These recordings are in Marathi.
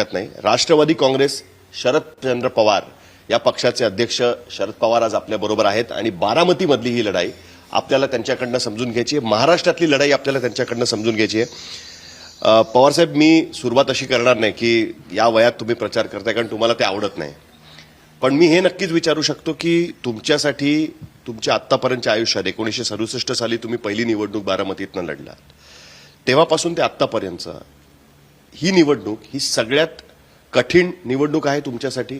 शकत नाही. राष्ट्रवादी काँग्रेस शरदचंद्र पवार या पक्षाचे अध्यक्ष शरद पवार आज आपल्याबरोबर आहेत आणि बारामतीमधली ही लढाई आपल्याला त्यांच्याकडनं समजून घ्यायची आहे. महाराष्ट्रातली लढाई आपल्याला त्यांच्याकडनं समजून घ्यायची आहे. पवारसाहेब मी सुरुवात अशी करणार नाही की या वयात तुम्ही प्रचार करताय कारण तुम्हाला ते आवडत नाही. पण मी हे नक्कीच विचारू शकतो की तुमच्यासाठी तुमच्या आत्तापर्यंतच्या आयुष्यात एकोणीसशे सदुसष्ट साली तुम्ही पहिली निवडणूक बारामतीतनं लढलात. तेव्हापासून ते आत्तापर्यंत ही निवडणूक ही सगळ्यात कठीण निवडणूक आहे तुमच्यासाठी.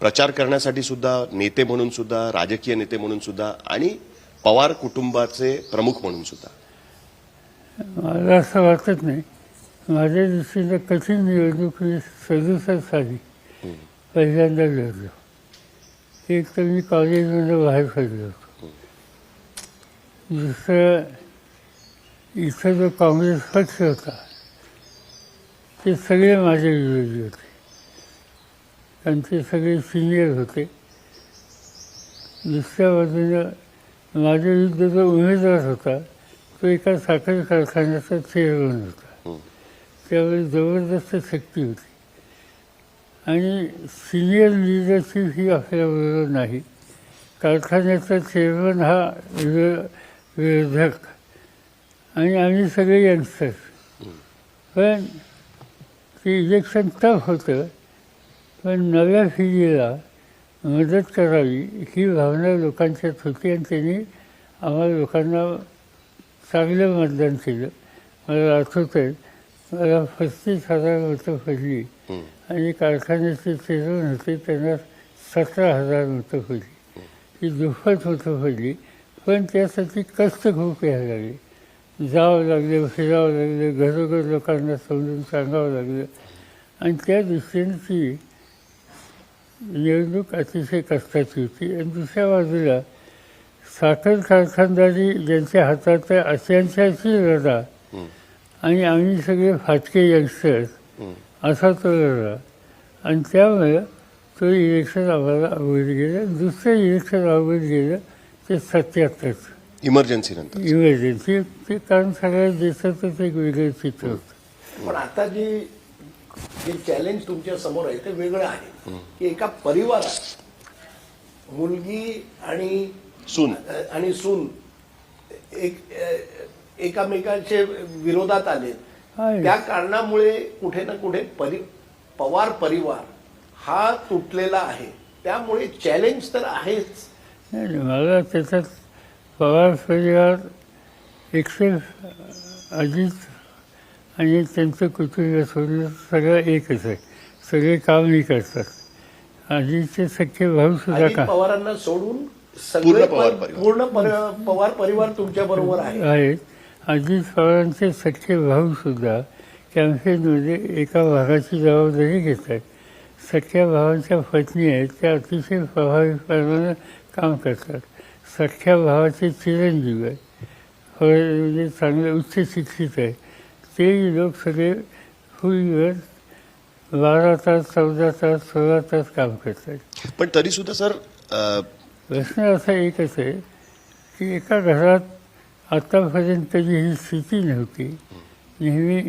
प्रचार करण्यासाठी सुद्धा नेते म्हणून सुद्धा राजकीय नेते म्हणून सुद्धा आणि पवार कुटुंबाचे प्रमुख म्हणून सुद्धा. मला असं वाटत नाही. माझ्या दृष्टीनं कठीण निवडणूक ही सदुसष्ट साली पहिल्यांदा लढलो. एक तर मी कॉलेजमधून बाहेर पडलो होतो. दुसरं इथं जो काँग्रेस पक्ष होता ते सगळे माझे विरोधी होते. कारण ते सगळे सिनियर होते. दुसऱ्या बाजूनं माझ्या विरुद्ध जो उमेदवार होता तो एका साखर कारखान्याचा चेअरमन होता. त्यावेळी जबरदस्त शक्ती होती. आणि सिनियर लिडरशिप ही आपल्याबरोबर नाही. कारखान्याचा चेअरमन हा विरो- विरोधक. आणि आम्ही सगळे यंगस्टर्स पण ते इलेक्शन टफ होतं पण नव्या पिढीला मदत करावी ही भावना लोकांच्यात होती आणि त्यांनी आम्हाला लोकांना चांगलं मतदान केलं. मला आठवत आहे मला पस्तीस हजार मतं पडली. आणि कारखान्याचे चेअरमन होते त्यांना सतरा हजार मतं पडली. ही दुप्पट मतं पडली पण त्यासाठी कष्ट खूप घ्यायला लागले. जावं लागलं फिरावं लागलं घरोघर लोकांना समजून सांगावं लागलं. आणि त्या दृष्टीने ती निवडणूक अतिशय कष्टाची होती. आणि दुसऱ्या बाजूला साखर कारखानदारी ज्यांच्या हातात आहे अशांच्याशी लढा आणि आम्ही सगळे फाटके यंगस्टर्स असा तो लढा आणि त्यामुळे तो इलेक्शन आम्हाला अवघड गेलं. दुसरं इलेक्शन अवघड गेलं ते सत्याहत्तरचं. इमर्जन्सी नंतर. इमर्जन्सी ते कारण सगळ्या देशातच एक वेगळं चित्र होतं. पण आता जे जे चॅलेंज तुमच्यासमोर आहे ते वेगळं आहे. की एका परिवारात मुलगी आणि सून. आणि सून एक एकामेकांचे विरोधात आले. आहे. त्या कारणामुळे कुठे ना कुठे परि पवार परिवार हा तुटलेला आहे. त्यामुळे चॅलेंज तर आहेच. नाही नाही, मला त्याच्यात पवार परिवार एकशे अजित आणि त्यांचं कुटुंब सोडलं सगळं एकच आहे. सगळे कामही करतात अजितचे सख्खे भाऊ सुद्धा का? पवारांना सोडून पूर्ण सगळे पवार परिवार. पूर्ण पर- पवार परिवार तुमच्या बरोबर आहे. आहेत. अजित पवारांचे सख्खे भाऊ सुद्धा कॅम्पेनमध्ये एका भागाची जबाबदारी घेत आहेत सख्या भावांच्या पत्नी आहेत त्या अतिशय प्रभावीपणानं काम करतात. सख्या भावाचे चिरंजीव होय, म्हणजे चांगले उच्च शिक्षित आहे. ते लोक सगळे फुल बारा तास चौदा तास सोळा तास काम करतात. पण तरी सुद्धा सर प्रश्न असा एकच आहे की एका घरात आतापर्यंत जी ही स्थिती नव्हती नेहमी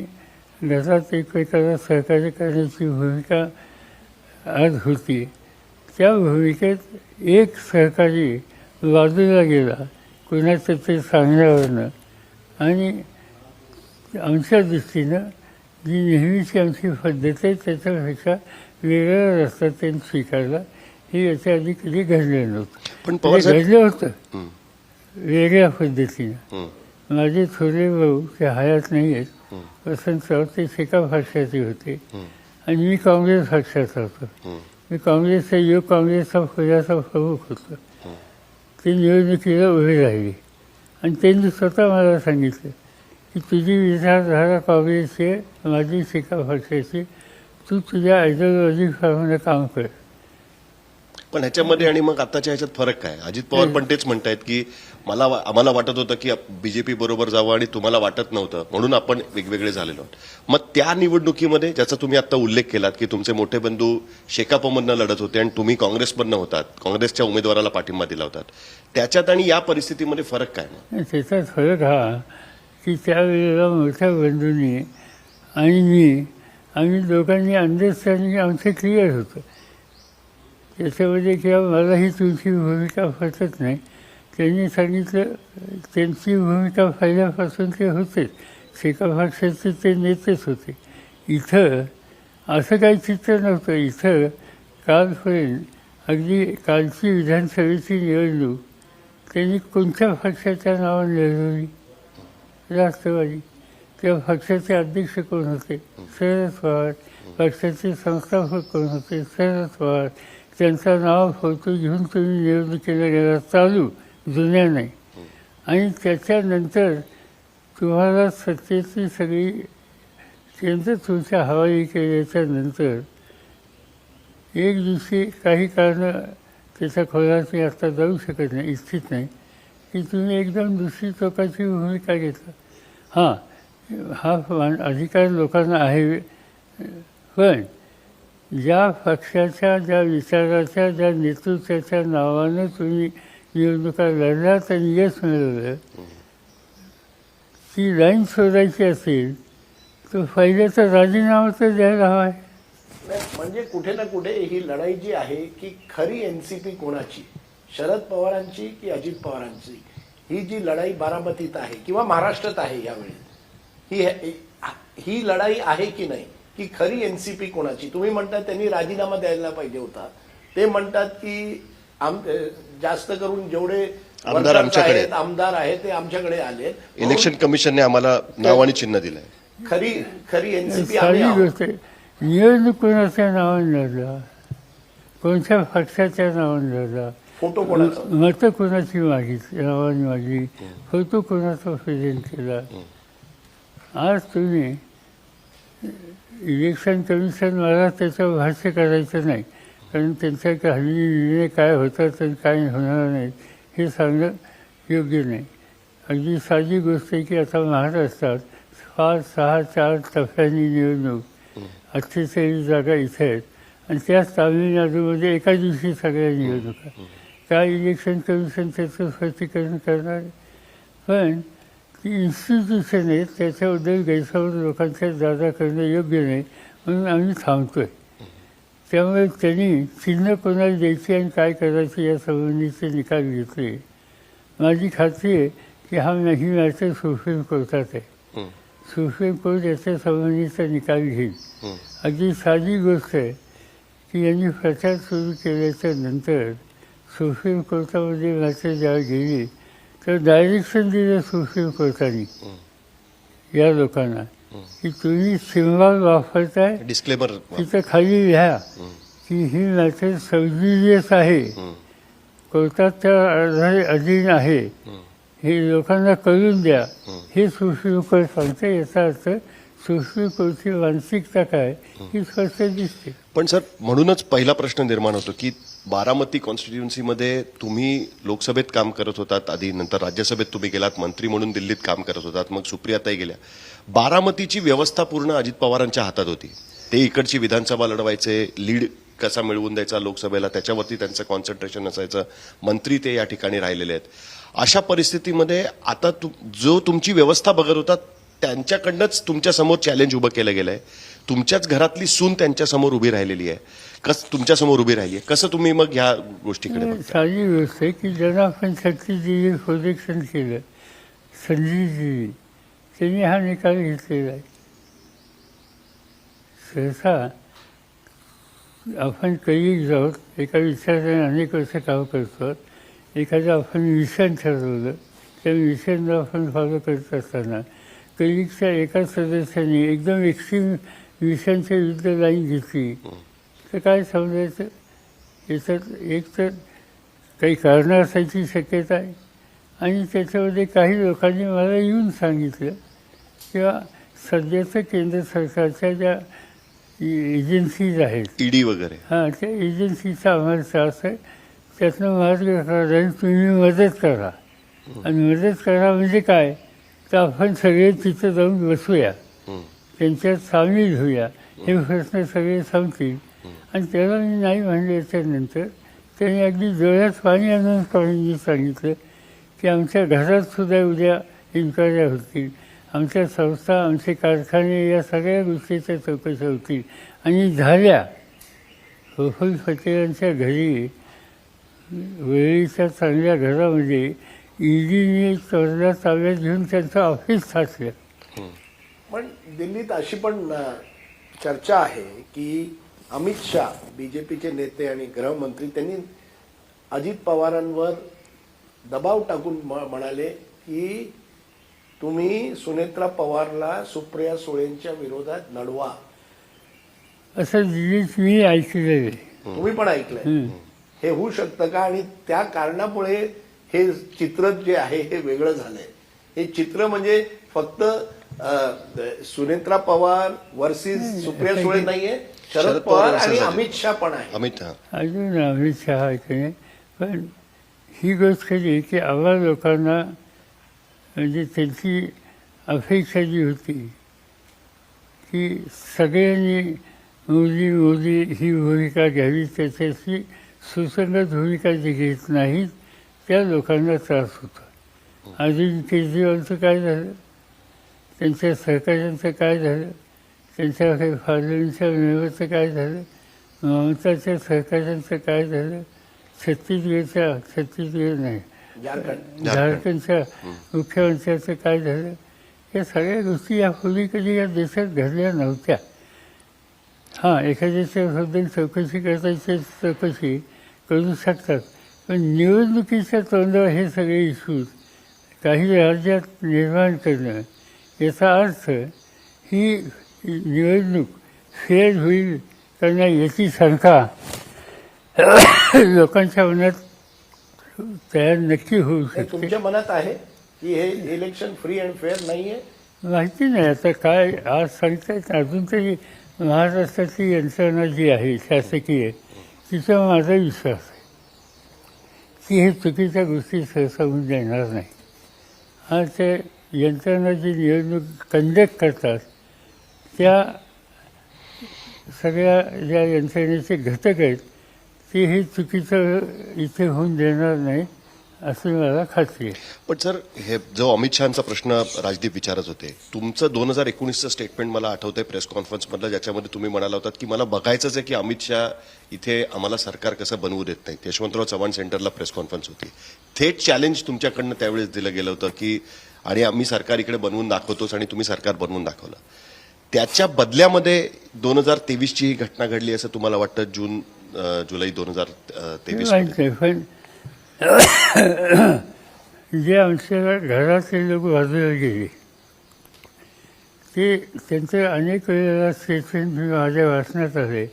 घरात एकमेकाला सहकार्य करण्याची भूमिका आज होती. त्या भूमिकेत एक सहकारी बाजूला गेला कुणाचं ते सांगण्यावरनं. आणि आमच्या दृष्टीनं जी नेहमीची आमची पद्धत आहे त्याच्यापेक्षा वेगळा रस्ता त्यांनी स्वीकारला हे याच्या आधी कधी घडलं नव्हतं. पण घडलं होतं. वेगळ्या पद्धतीनं. माझे थोडे भाऊ ते हयात नाही आहेत वसंत राऊत ते शेका पक्षाचे होते. आणि मी काँग्रेस पक्षाचा होतो. मी काँग्रेसचा युवक काँग्रेसचा फुलाचा प्रमुख होतो. ते निवडणुकीला उभे राहिले. आणि त्यांनी स्वतः मला सांगितलं की तुझी विचारधारा काँग्रेसची आहे माझी शिका पक्षाची तू तुझ्या आयडिओलॉजीप्रमाणे काम कर. पण ह्याच्यामध्ये आणि मग आताच्या ह्याच्यात फरक काय? अजित पवार पण तेच म्हणतायत की मला वा- आम्हाला वाटत होतं की बीजेपी बरोबर जावं आणि तुम्हाला वाटत नव्हतं. म्हणून आपण वेगवेगळे झालेलो आहोत. मग त्या निवडणुकीमध्ये ज्याचा तुम्ही आता उल्लेख केलात की तुमचे मोठे बंधू शेकापमधनं लढत होते आणि तुम्ही काँग्रेसमधनं होतात काँग्रेसच्या उमेदवाराला पाठिंबा दिला होता. त्याच्यात आणि या परिस्थितीमध्ये फरक काय मग? त्याचा फरक हा की त्यावेळेला मोठ्या बंधूंनी आणि मी आम्ही दोघांनी अंडरस्टँडिंग आमचं क्लिअर होतं. त्याच्यामध्ये किंवा मलाही तुमची भूमिका पटत नाही. त्यांनी सांगितलं त्यांची भूमिका पहिल्यापासून ते होतेच एका ते नेतेच होते. इथं असं काही चित्र नव्हतं. इथं कालपर्यंत अगदी कालची विधानसभेची निवडणूक. त्यांनी कोणत्या पक्षाच्या नावाने लढवली? राष्ट्रवादी. त्या पक्षाचे अध्यक्ष कोण होते? शरद पवार. पक्षाचे संस्थापक कोण होते? शरद पवार. त्यांचा नाव फोटो घेऊन तुम्ही निवडणुकीला गेला. चालू. जुन्या नाही. आणि त्याच्यानंतर तुम्हाला सत्तेची सगळी केंद्र तुमच्या हवाई केल्याच्यानंतर एक दिवशी काही कारणं त्याच्या खोलात मी आता जाऊ शकत नाही इच्छित नाही. की तुम्ही एकदम दुसरी टोकाची भूमिका घेतला. हां हा अधिकार लोकांना आहे. पण ज्या पक्षाच्या ज्या विचाराच्या ज्या नेतृत्वाच्या नावानं तुम्ही निवडणुका लढलात आणि यश मिळवलं ती लाईन शोधायची असेल तर पहिले तर राजीनामा तर द्यायला हवा आहे. म्हणजे कुठे ना कुठे ही लढाई जी आहे की खरी एनसीपी कोणाची? शरद पवारांची की अजित पवारांची? ही जी लढाई बारामतीत आहे किंवा महाराष्ट्रात आहे यावेळी ही ही लढाई आहे की नाही? की खरी एनसीपी कोणाची? तुम्ही म्हणतात त्यांनी राजीनामा द्यायला पाहिजे होता. ते म्हणतात की आम जास्त करून जेवढे आमदार आमच्याकडे आहेत, आमदार आहेत ते आमच्याकडे आले इलेक्शन कमिशनने आम्हाला नाव आणि चिन्ह दिलंय. खरी खरी एनसीपी. निवडणूक कोणाच्या नावाने लढला कोणत्या पक्षाच्या नावाने लढला फोटो कोणाचा? मतं कोणाची मागितली नावाने मागली फोटो कोणाचा प्रेझेंट केला. आज तुम्ही इलेक्शन कमिशन मला त्याचं भाष्य करायचं नाही. कारण त्यांच्या हल्ली निर्णय काय होतात तर काय होणार नाही. हे सांगणं योग्य नाही. अगदी साधी गोष्ट आहे की आता महाराष्ट्रात पाच सहा चार टप्प्यांनी निवडणूक. अठ्ठेचाळीस जागा इथे आहेत. आणि त्याच तामिळनाडूमध्ये एका दिवशी सगळ्या निवडणुका काय इलेक्शन कमिशन त्याचं स्पष्टीकरण करणार पण ती इन्स्टिट्यूशन आहे त्याच्याबद्दल गैरसमज लोकांच्या जादा करणं योग्य नाही म्हणून आम्ही थांबतो आहे त्यामुळे त्यांनी चिन्ह कोणाला द्यायची आणि काय करायचं या संबंधीचे निकाल घेतले. माझी खात्री आहे की हा नाही मॅटर सुप्रीम कोर्टात आहे. सुप्रीम कोर्ट याच्या संबंधीचा निकाल घेईल. अगदी साधी गोष्ट आहे की यांनी प्रचार सुरू केल्याच्यानंतर सुप्रीम कोर्टामध्ये मॅटर ज्यावेळी गेली. तर डायरेक्शन दिलं सुप्रीम कोर्टाने. या लोकांना. की तुम्ही सिम्बॉल वापरताय डिस्क्लेमर तिथं खाली लिहा की ही मॅटर सबजिलियस आहे. कोर्टाच्या आधारे अधीन आहे. हे लोकांना कळून द्या. हे सुप्रीम कोर्ट सांगते याचा अर्थ सुप्रीम कोर्टची मानसिकता काय ही स्पष्ट दिसते. पण सर म्हणूनच पहिला प्रश्न निर्माण होतो की बारामती कॉन्स्टिट्युन्सीमध्ये तुम्ही लोकसभेत काम करत होतात आधी नंतर राज्यसभेत तुम्ही गेलात मंत्री म्हणून दिल्लीत काम करत होतात मग सुप्रियाताई गेल्या. बारामतीची व्यवस्था पूर्ण अजित पवारांच्या हातात होती. ते इकडची विधानसभा लढवायचे लीड कसा मिळवून द्यायचा लोकसभेला त्याच्यावरती त्यांचं कॉन्सन्ट्रेशन असायचं मंत्री ते या ठिकाणी राहिलेले आहेत. अशा परिस्थितीमध्ये आता तु जो तुमची व्यवस्था बघत होता त्यांच्याकडनंच तुमच्यासमोर चॅलेंज उभं केलं गेलं आहे तुमच्याच घरातली सून त्यांच्यासमोर उभी राहिलेली आहे. कस तुमच्यासमोर उभी राहिली कसं तुम्ही मग ह्या गोष्टीकडे बघता साधी गोष्ट आहे की ज्यांना आपण शक्तीजी प्रोजेक्शन केलं. संजीवजी त्यांनी हा निकाल घेतलेला आहे. सहसा आपण कलिग जाऊत एका विचाराने अनेक वर्ष काम करतो एखादं आपण मिशन ठरवलं त्या मिशनला आपण फॉलो करत असताना कलिगच्या एका सदस्याने एकदम एक्स्ट्रीम मिशनच्या विरुद्ध लाईन घेतली. तर काय समजायचं? याच्यात एक तर काही कारणं असायची शक्यता आहे. आणि त्याच्यामध्ये काही लोकांनी मला येऊन सांगितलं किंवा सध्याचं केंद्र सरकारच्या ज्या एजन्सीज आहेत. ईडी वगैरे. हां त्या एजन्सीचा आम्हाला त्रास आहे. त्यातनं मार्ग काढायला तुम्ही मदत करा. आणि मदत करा म्हणजे काय? तर आपण सगळे तिथं जाऊन बसूया. त्यांच्यात सामील होऊया. हे प्रश्न सगळे संपतील. आणि त्याला मी नाही म्हणल्याच्यानंतर त्यांनी अगदी डोळ्यात पाणी आणून स्वामींनी सांगितलं की आमच्या घरात सुद्धा उद्या इन्क्वायऱ्या होतील. आमच्या संस्था आमचे कारखाने या सगळ्या गोष्टीच्या चौकशा होतील. आणि झाल्या. प्रफुल्ल फतेहांच्या घरी वेळीच्या चांगल्या घरामध्ये ईडीने चोरला ताब्यात घेऊन त्यांचं ऑफिस साचलं पण दिल्लीत अशी पण चर्चा आहे की अमित शाह बीजेपीचे नेते आणि गृहमंत्री त्यांनी अजित पवारांवर दबाव टाकून म्हणाले की तुम्ही सुनेत्रा पवारला सुप्रिया सुळेंच्या विरोधात लढवा असं मी ऐकलेलं तुम्ही पण ऐकलंय. हं. हे होऊ शकतं का? आणि त्या कारणामुळे हे चित्र जे आहे हे वेगळं झालंय. हे चित्र म्हणजे फक्त सुनेत्रा पवार वर्सेस सुप्रिया सुळे नाहीये. शरद पवार आणि. अमित शहा पण आहे अमित अजून अमित शहा ऐकणे पण ही गोष्ट खरी की आम्हा लोकांना म्हणजे त्यांची अपेक्षा जी होती की सगळ्यांनी मोदी मोदी ही भूमिका घ्यावी त्याच्याशी सुसंगत भूमिका जी घेत नाहीत त्या लोकांना त्रास होतो. अरविंद केजरीवालचं काय झालं? त्यांच्या सहकार्यांचं काय झालं? त्यांच्या काही फार्लिंगच्या मेंबरचं काय झालं ममताच्या सरकारांचं काय झालं छत्तीसगडच्या छत्तीसगड नाही झारखंडच्या मुख्यमंत्र्याचं काय झालं या सगळ्या गोष्टी यापूर्वी कधी या देशात घडल्या नव्हत्या. हां एखाद्याच्याबद्दल चौकशी करतायची चौकशी करू शकतात पण निवडणुकीच्या तोंडावर हे सगळे इश्यूज. काही राज्यात निर्माण करणं याचा अर्थ ही निवडणूक. फेअर होईल नाही याची शंका. लोकांच्या मनात तयार नक्की होऊ शकते. तुमच्या मनात आहे की हे इलेक्शन फ्री अँड फेअर नाहीये? माहिती नाही. आता काय आज सांगतायत अजून तरी महाराष्ट्राची यंत्रणा जी आहे शासकीय तिचा माझा विश्वास आहे. की हे चुकीच्या गोष्टी सहसा होऊन देणार नाही. आज ते यंत्रणा जी निवडणूक कंडक्ट करतात त्या सगळ्या ज्या यंत्रणेचे घटक आहेत ते हे चुकीचं इथे होऊन देणार नाही असं मला खात्री आहे. पण सर हे जो अमित शहाचा प्रश्न राजदीप विचारत होते तुमचं दोन हजार एकोणीसचं स्टेटमेंट मला आठवतंय प्रेस कॉन्फरन्समधलं ज्याच्यामध्ये तुम्ही म्हणाला होतात की मला बघायचंच आहे की अमित शहा इथे आम्हाला सरकार कसं बनवू देत नाही यशवंतराव चव्हाण सेंटरला प्रेस कॉन्फरन्स होती. थेट चॅलेंज तुमच्याकडनं त्यावेळेस दिलं गेलं होतं की आणि आम्ही सरकार इकडे बनवून दाखवतोच आणि तुम्ही सरकार बनवून दाखवलं. त्याच्या बदल्यामध्ये दोन हजार तेवीसची ही घटना घडली असं तुम्हाला वाटतं? जून जुलै दोन हजार तेवीस पण जे आमच्या घरातले लोक बाजूला गेले ते त्यांचं अनेक वेळेला स्टेटमेंट मी माझ्या वाचण्यात आले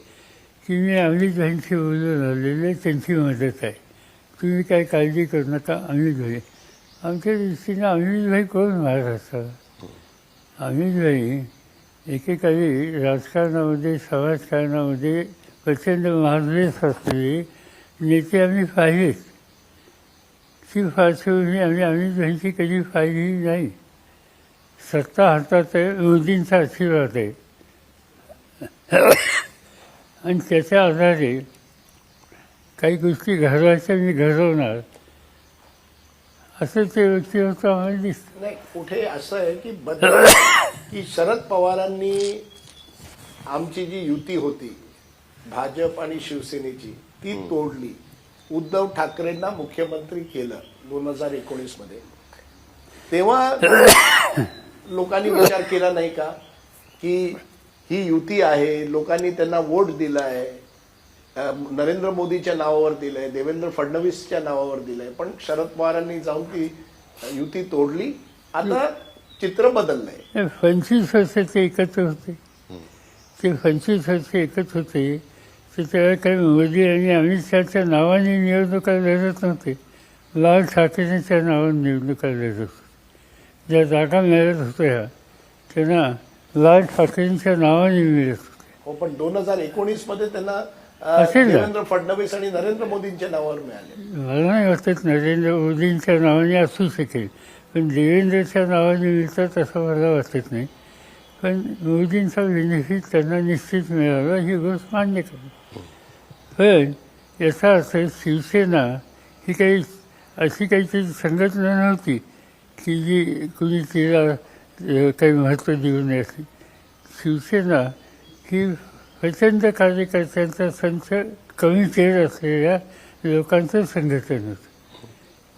की मी अमितभाईंशी बोलून आलेले त्यांची मदत आहे. तुम्ही काय काळजी करू नका अमितभाई आमच्या दृष्टीनं अमितभाई कोण महाराष्ट्राला अमितभाई एकेकाळी राजकारणामध्ये समाजकारणामध्ये प्रचंड महाद्वेष असलेली नेते आम्ही पाहिलेत. ती पार्श्वभूमी आम्ही आम्ही त्यांची कधी पाहिली नाही. सत्ता हातात आहे मोदींचा आशीर्वाद आहे. आणि त्याच्या आधारे काही गोष्टी घडवायच्या मी घडवणार असं ते व्यक्तिमत्व आम्हाला दिसतं. नाही कुठे असं आहे की बदल की शरद पवारांनी आमची जी युती होती भाजप आणि शिवसेनेची ती तोडली. उद्धव ठाकरेंना मुख्यमंत्री केलं दोन हजार एकोणीसमध्ये तेव्हा लोकांनी विचार केला नाही का की ही युती आहे लोकांनी त्यांना वोट दिलाय अं, नरेंद्र मोदीच्या नावावर दिलंय देवेंद्र फडणवीसच्या नावावर दिलंय पण शरद पवारांनी जाऊन ती युती तोडली. आता चित्र बदललंय. हे पंचवीस वर्ष ते एकत्र होते. ते पंचवीस वर्ष एकत्र होते. तर त्यावेळेला काही मोदी आणि अमित शहाच्या नावाने निवडणुका लढत नव्हते. लाल ठाकरेंच्या नावाने निवडणुका लढत होते. ज्या जागा मिळत होत्या त्यांना लाल ठाकरेंच्या नावाने मिळत होते. हो पण दोन हजार एकोणीसमध्ये त्यांना असेल. देवेंद्र फडणवीस आणि नरेंद्र मोदींच्या नावावर मिळाले. मला नाही वाटत नरेंद्र मोदींच्या नावाने असू शकेल. पण देवेंद्रच्या नावाने मिळतात असं मला वाटत नाही. पण मोदींचा बेनिफिट त्यांना निश्चित मिळाला ही गोष्ट मान्य करतो पण याचा अर्थ शिवसेना ही काही अशी काहीतरी संघटना नव्हती की जी कुणी तिला काही महत्त्व देऊ नये अशी. शिवसेना ही प्रचंड कार्यकर्त्यांचा संच कमी केर असलेल्या लोकांचं संघटन होतं.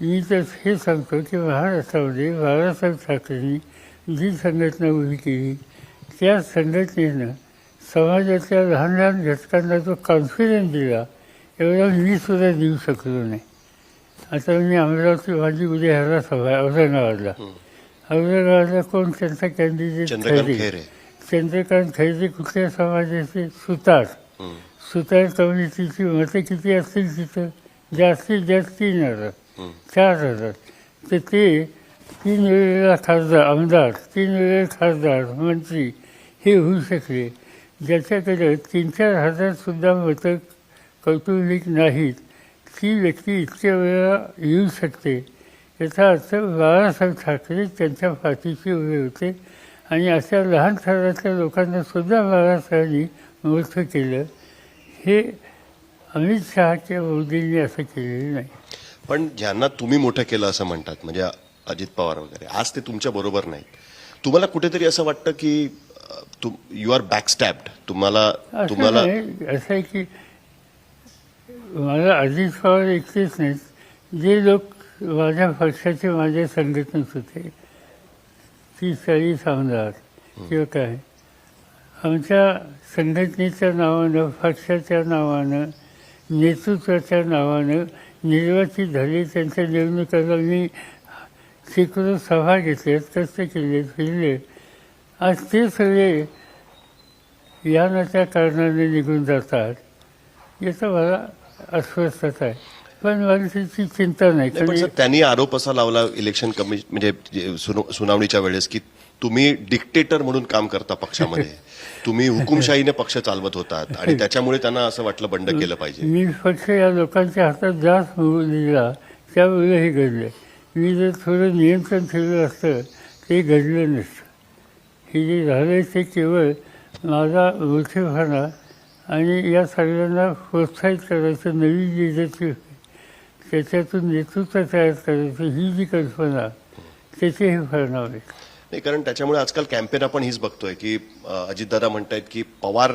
मी तर हे सांगतो की महाराष्ट्रामध्ये बाळासाहेब ठाकरेंनी जी संघटना उभी केली त्या संघटनेनं समाजातल्या लहान लहान घटकांना जो कॉन्फिडन्स दिला एवढा मी सुद्धा देऊ शकलो नाही. आता मी अमरावती माझी उद्या ह्याला सभा औरंगाबादला. औरंगाबादला कोण त्यांचा कॅन्डिडेट खैरे? चंद्रकांत खैरे कुठल्या समाजाचे? सुतार. सुतार कम्युनिटीची मतं किती असतील तिथं? जास्तीत जास्त तीन हजार. चार हजार तर ते तीन वेळेला खासदार आमदार तीन वेळेला खासदार मंत्री हे होऊ शकले ज्याच्याकडे तीन चार हजारसुद्धा मतं कौटुंबिक नाहीत ती व्यक्ती इतक्या वेळा येऊ शकते. याचा अर्थ बाळासाहेब ठाकरे त्यांच्या पाठीशी उभे होते आणि अशा लहान थरातल्या लोकांनासुद्धा बाळासाहेबांनी मोठं केलं. हे अमित शहाच्या किंवा मोदींनी असं केलेलं नाही. पण ज्यांना तुम्ही मोठं केलं असं म्हणतात म्हणजे अजित पवार वगैरे आज ते तुमच्या बरोबर नाहीत. तुम्हाला कुठेतरी असं वाटतं की यू आर बॅकस्टॅप्ड तुम्हाला तुम्हाला नाही. असं आहे की मला अजित पवार एकटेच नाहीत. जे लोक माझ्या पक्षाचे माझ्या संघटनेत होते तीस चाळीस आमदार किंवा काय? आमच्या संघटनेच्या नावानं पक्षाच्या नावानं नेतृत्वाच्या नावानं निर्वाचित झाले त्यांच्या निवडणुकाला मी शेकडो सभा घेतल्यात कष्ट केले फिरले. आज ते सगळे या ना त्या कारणाने निघून जातात. याचं मला अस्वस्थता आहे. पण त्याची चिंता नाही. त्यांनी आरोप असा लावला इलेक्शन कमिशन म्हणजे सुनावणीच्या वेळेस की तुम्ही डिक्टेटर म्हणून काम करता पक्षामध्ये. तुम्ही हुकुमशाहीने पक्ष चालवत होतात आणि त्याच्यामुळे त्यांना असं वाटलं बंड केलं पाहिजे. मी पक्ष या लोकांच्या हातात जास्त होऊ दिला त्यावेळेला हे घडलं. मी जर थोडं नियंत्रण ठेवलं असतं ते घडलं नसतं. हे जे झालं ते केवळ माझा मोठेपणा आणि या सगळ्यांना प्रोत्साहित करायचं नवीन लिडरशिप त्याच्यातून नेतृत्व तयार करायचं ही जी कल्पना त्याचे हे परिणाम आहेत नाही कारण त्याच्यामुळे आजकाल कॅम्पेन आपण हीच बघतोय की अजितदादा म्हणतायत की पवार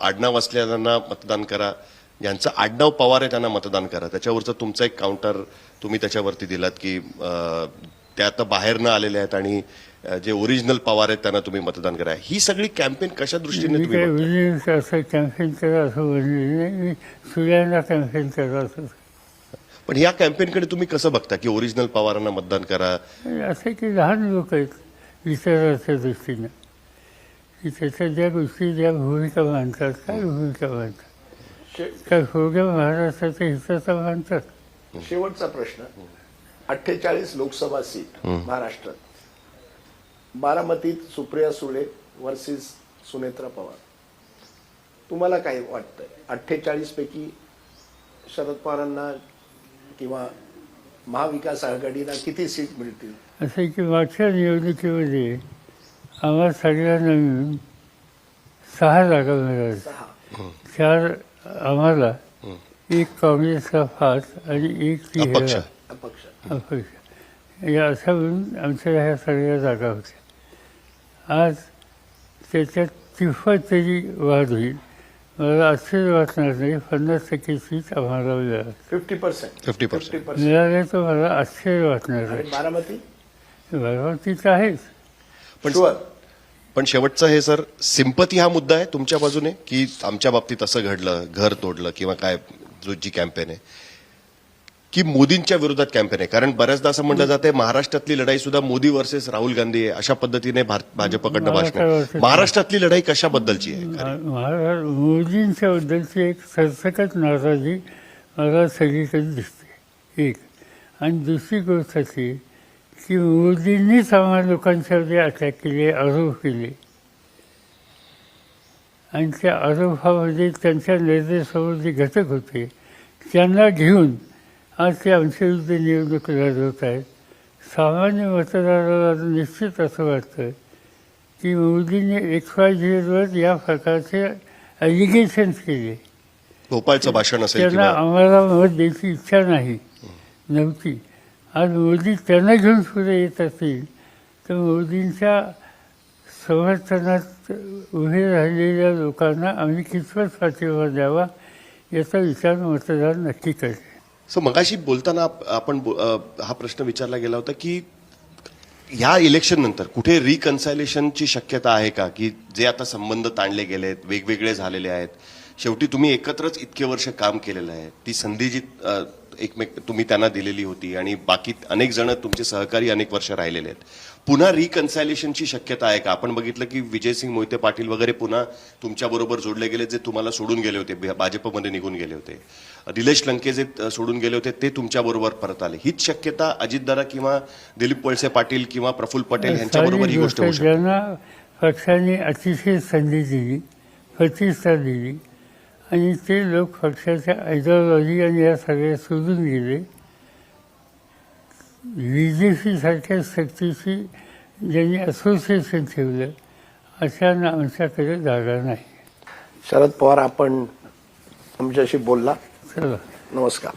आडनाव असलेल्यांना मतदान करा ज्यांचं आडनाव पवार आहे त्यांना मतदान करा त्याच्यावरचं तुमचा एक काउंटर तुम्ही त्याच्यावरती दिलात की अं, ते आता बाहेर न आलेले आहेत आणि जे ओरिजिनल पवार आहेत त्यांना तुम्ही मतदान करा ही सगळी कॅम्पेन कशा दृष्टीने तुम्ही कॅम्पेन करा असं कॅम्पेन करा असं पण ह्या कॅम्पेनकडे तुम्ही कसं बघता की ओरिजिनल पवारांना मतदान करा? असे की लहान लोक आहेत विचाराच्या दृष्टीनं. की त्याच्या ज्या गोष्टी ज्या भूमिका मांडतात काय भूमिका मांडतात? शे- काय होग्या महाराष्ट्राच्या हिताचा मांडतात शेवटचा प्रश्न. अठ्ठेचाळीस लोकसभा सीट महाराष्ट्रात. बारामतीत सुप्रिया सुळे वर्सेस सुनेत्रा पवार. तुम्हाला काय वाटतंय? अठ्ठेचाळीस पैकी शरद पवारांना किंवा महाविकास आघाडीला किती सीट मिळतील? असं की मागच्या निवडणुकीमध्ये आम्हा सगळ्यांना मिळून सहा जागा मिळाल्या. सहा. चार आम्हाला एक काँग्रेसला पाच आणि एक ती अपक्ष. ह्याला. अपक्ष. अपक्ष. या अशा मिळून आमच्या ह्या सगळ्या जागा होत्या. आज त्याच्यात तिफत तरी वाढ होईल. आश्चर्य वाटणार नाही पन्नास टक्के सीट आम्हाला मिळाल. Fifty percent. 50%. Fifty percent. मिळाले तर मला आश्चर्य वाटणार आणि नाही. बारामती? बारामतीच आहेच पण शुअर पण शेवटचं हे सर सिंपती हा मुद्दा आहे तुमच्या बाजूने की आमच्या बाबतीत असं घडलं घर तोडलं किंवा काय जो जी कॅम्पेन आहे. की मोदींच्या विरोधात कॅम्पेन आहे. कारण बऱ्याचदा असं म्हटलं जाते महाराष्ट्रातली लढाई सुद्धा मोदी वर्सेस राहुल गांधी आहे अशा पद्धतीने भाजपकडनं भाषण महाराष्ट्रातली लढाई कशाबद्दलची आहे? मोदींच्या बद्दलची एक सरसकट नाराजी मला सगळीकडे दिसते. एक. आणि दुसरी गोष्ट अशी की मोदींनीच आम्हा लोकांच्यावरती अटॅक केले आरोप केले. आणि त्या आरोपामध्ये त्यांच्या निर्देशावर जे घटक होते. त्यांना घेऊन आज ते आमच्या विरुद्ध निवडणूक लढवत आहेत. सामान्य मतदाराला निश्चित असं वाटतं की मोदींनी एक्स वाय झेडवर या प्रकारचे ॲलिगेशन्स केले. भोपाळचं भाषण असेल त्यांना आम्हाला मत द्यायची इच्छा नाही. नव्हती. आज मोदी त्यांना घेऊन पुढे येत असतील तर तर मोदींच्या समर्थनात उभे राहिलेल्या लोकांना आम्ही कितपत पाठिंबा द्यावा याचा विचार मतदार नक्की करेल सो मगाशी बोलताना आपण हा प्रश्न विचारला गेला होता की ह्या इलेक्शन नंतर कुठे रिकन्सायलेशनची शक्यता आहे का? की जे आता संबंध ताणले गेलेत वेगवेगळे झालेले आहेत. शेवटी तुम्ही एकत्रच इतके वर्ष काम केलेलं आहे. ती संधी जी एकमेक तुम्ही त्यांना दिलेली होती आणि बाकी अनेक जण तुमचे सहकारी अनेक वर्ष राहिलेले आहेत. पुन्हा रिकन्सायलेशनची शक्यता आहे का? आपण बघितलं की विजयसिंग मोहिते पाटील वगैरे पुन्हा तुमच्याबरोबर जोडले गेले जे तुम्हाला सोडून गेले होते भाजपमध्ये निघून गेले होते. निलेश लंके जे सोडून गेले होते ते तुमच्याबरोबर परत आले. हीच शक्यता अजितदादा किंवा दिलीप वळसे पाटील किंवा प्रफुल्ल पटेल यांच्याबरोबर ही गोष्ट होऊ गोष्ट शकते. ज्यांना पक्षाने अतिशय संधी दिली प्रतिष्ठा दिली आणि ते लोक पक्षाच्या आयडिओलॉजी आणि या सगळ्या सोडून गेले बी जे पी सारख्या शक्तीशी ज्यांनी असोसिएशन ठेवलं अशांना आमच्याकडे जागा नाही. शरद पवार आपण आमच्याशी बोलला. नमस्कार